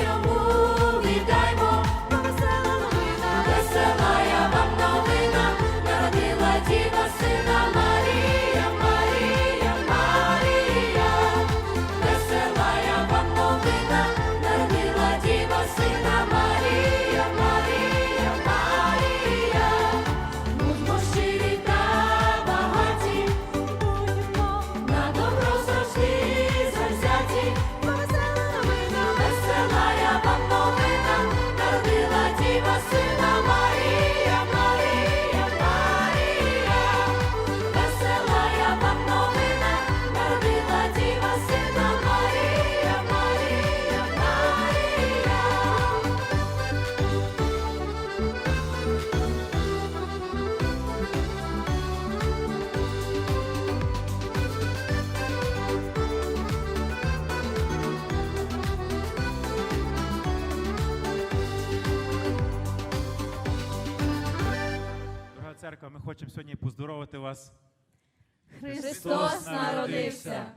Tell me хочемо сьогодні поздоровити вас Христос народився.